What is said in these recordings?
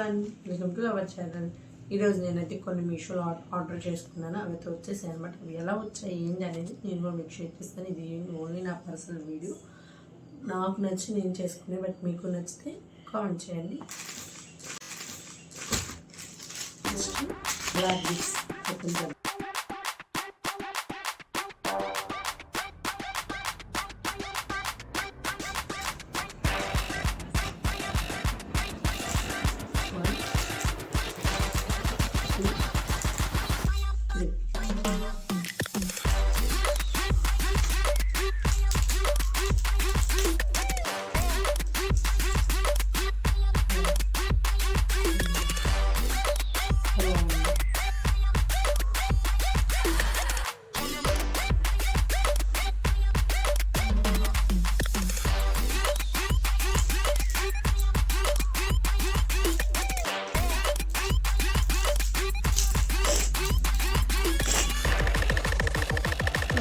Everyone welcome to our channel ఈరోజు నేనైతే కొన్ని మీషోలో ఆర్- ఆర్డర్ చేసుకున్నాను. అవి అయితే వచ్చేసాయి అనమాట అవి ఎలా వచ్చాయి ఏంటి అనేది నేను కూడా మీకు షేర్ చేస్తాను. ఇది ఓన్లీ నా పర్సనల్ వీడియో. నాకు నచ్చి నేను చేసుకునే బట్ మీకు నచ్చితే కామెంట్ చేయండి. నెక్స్ట్ బ్లాక్ బిక్స్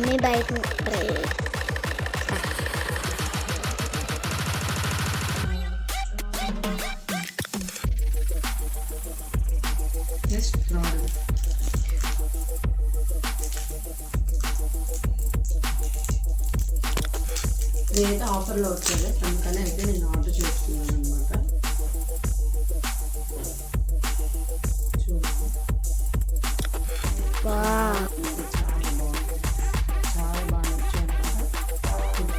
ไม่ใบเบรกเดี๋ยวเอาไโหลดเสร็จแล้วทำกันเลย అనమాట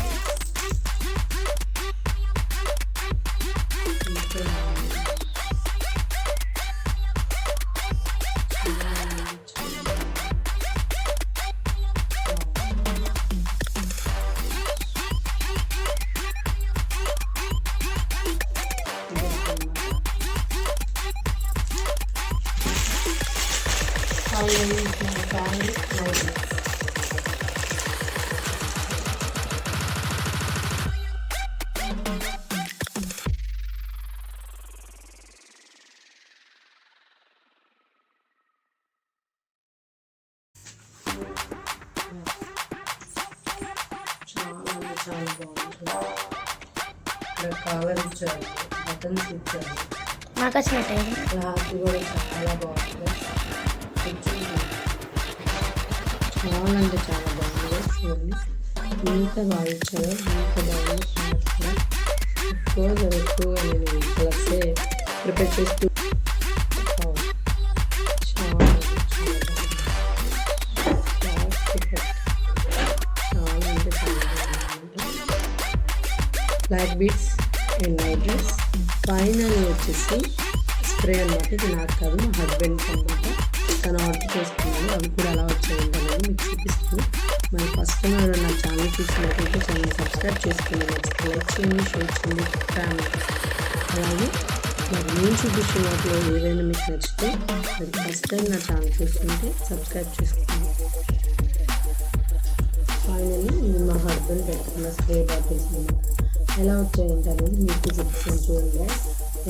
చాలా అంటే చాలా బాగుంటుంది ఇక్కడ కాలర్ ఇచ్చారు బటన్స్ ఇచ్చారు నాకు వచ్చినట్టే క్లాత్ కూడా చాలా బాగుంది చాలా అంటే చాలా బాగుంది. చూడండి ఇంత బాగా ఇచ్చారు ఇంత బాగా ఎక్కువగా ఎక్కువగా నేను ఈ కలర్సే ప్రిపేర్ చేస్తూ black beats and night dress. Final వచ్చేసి స్ప్రే అనమాట ఇది నాకు కాదు మా హస్బెండ్కి అనమాట తను ఆర్డర్ చేసుకున్నాను అవి కూడా ఎలా వచ్చాయి. అనేది మీకు చూపిస్తాను మరి ఫస్ట్ టైం ఎవరైనా నా ఛానల్ చూసినట్లయితే ఛానల్ సబ్స్క్రైబ్ చేసుకోండి. నచ్చితే లైక్ చేయండి షేర్ చేయండి ఫ్యామిలీ అలాగే మరి నేను చూపించిన వాటిలో ఏదైనా మీకు నచ్చితే మరి ఫస్ట్ టైం నా ఛానల్ చూస్తుంటే సబ్స్క్రైబ్ చేసుకోండి. ఫైనల్లీ నేను మా హస్బెండ్ పెట్టుకున్న స్ప్రే బాటిల్స్ ఎలా వచ్చాయంటే అనేది మీకు చూపిస్తాను చూడండి.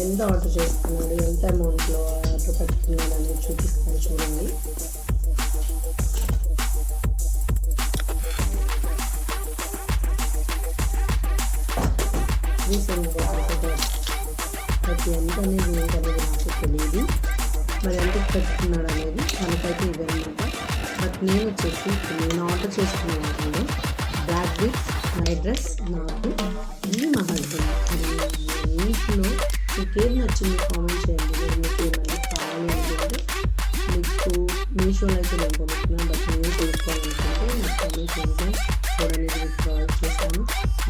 ఎంత ఆర్డర్ చేసుకున్నాడు ఎంత అమౌంట్లో ఆర్డర్ పెట్టుకున్నాడు అనేది చూపిస్తాను చూడండి. రీసెంట్గా ప్రతి ఎంత అనేది ఏంటనేది నాకు తెలియదు మరి ఎంత పెట్టుకున్నాడు అనేది తనకైతే ఇదనమాట బట్ నేను వచ్చేసి నేను ఆర్డర్ చేసుకున్న వాటిలో బ్లాక్ విత్ నైట్ డ్రెస్ నాకు ఇది మా హస్బెండ్ నీటిలో మీకు నచ్చింది కామెంట్ చేయండి. మీరు మీకు ఏమైనా కావాలి అంటే మీకు మీషోలో అయితే నేను కొనుక్కున్నాను బట్ నేను తీసుకోవాలనుకుంటే నాకు కామెంట్ చేయండి కూడా నేను ప్రొవైడ్ చేస్తాను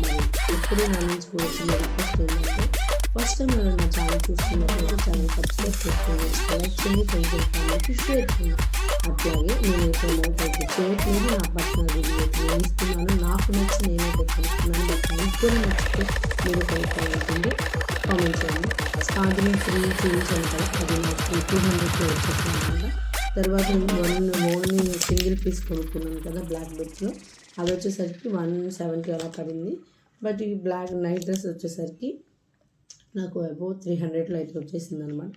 మరి ఎప్పుడు నా నుంచి వచ్చిన రిక్వెస్ట్ ఏంటంటే ఫస్ట్ టైం ఎవరైనా నా ఛానల్ చూస్తున్నట్లయితే ఛానల్ సబ్స్క్రైబ్ చేసుకోండి. లైక్ చేయండి ఫ్రెండ్స్ ఫ్యామిలీకి షేర్ చేయండి. అట్లాగే నేను అయితే అమౌంట్ అయితే చేయట్లేదు నా పర్సనల్ రివ్యూ అయితే ఇస్తున్నాను. నాకు నచ్చి నేనైతే కొనుక్కున్నాను బట్ మీకు కూడా నచ్చితే మీరు కొనుక్కోవాలనుకుంటే కామెంట్ చేయండి. స్టార్టింగ్ ఫ్రీ చేంజ్ కదా అది నాకు టూ హండ్రెడ్కి వచ్చేసింది అనమాట తర్వాత వన్ ఓన్లీ సింగిల్ పీస్ కొనుక్కున్నాను కదా బ్లాక్ బెడ్స్లో అది వచ్చేసరికి వన్ సెవెంటీ అలా పడింది. బట్ ఈ బ్లాక్ నైట్ డ్రెస్ వచ్చేసరికి నాకు అబౌవ్ త్రీ హండ్రెడ్లో అయితే వచ్చేసింది అనమాట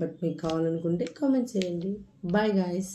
బట్ మీకు కావాలనుకుంటే కామెంట్ చేయండి. Bye guys.